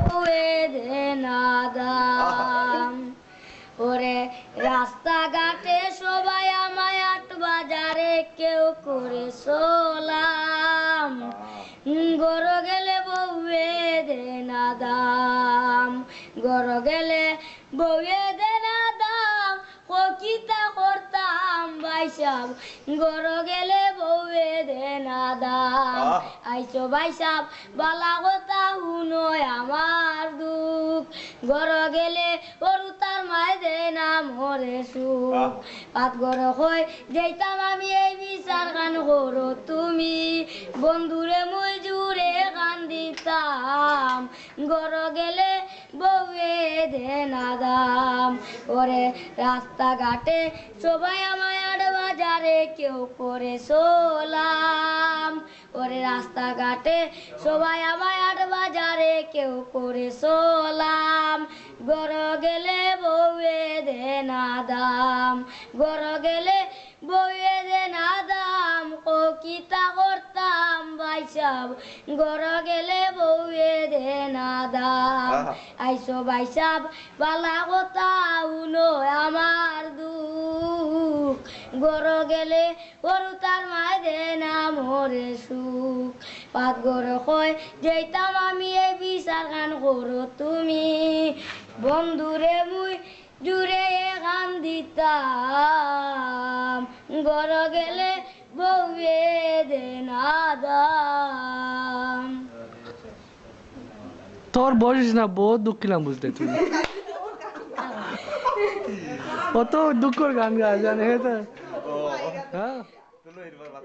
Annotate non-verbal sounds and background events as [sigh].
বউয়ে যে না দাম ওরে রাস্তাঘাটে সবাই আমায় আট বাজারে কেউ করে সোলাম গড় গেলে না দাম গড় গেলে বউয়ে দে না দাম কিতা করতাম বাইসাব গড় গেলে বউয়ে দে না দাম আইসো বাইসাব বালা কথা শুনয় আমার দুঃখ। গড় গেলে গরু তার মায় দে না মরে সুখ। পাত গড় হয় যেতাম আমি এই বিচার গান করো তুমি। বন্ধুরে মুই দিতাম গড় গেলে বউয়ে দে না দাম ওরে রাস্তাঘাটে সবাই আমায় বাজারে কেউ করে সোলাম ওরে রাস্তাঘাটে সবাই আট বাজারে কেউ করে সোলাম গড় গেলে বউয়ে দে না দাম গড় গেলে বাইসাব গড় গেলে বউয়ে দে না দাম। আইসো বাইসাব বালা কথা উনো আমার দুঃখ। গড় গেলে গরু তার মায় দে না মরে সুখ। পাত গড় কয় যেতাম আমি এই বিচার গান করো তুমি। বন্ধুরে মুই জুড়ে গান দিতাম। গড় গেলে বউয়ে দে না দাম। তোর বলিস না বহুত দুঃখ ছিলাম বুঝতে তুমি কত [laughs] দুঃখর গান গা জানে তো? ও হ্যাঁ? তুলো এরবার বাদ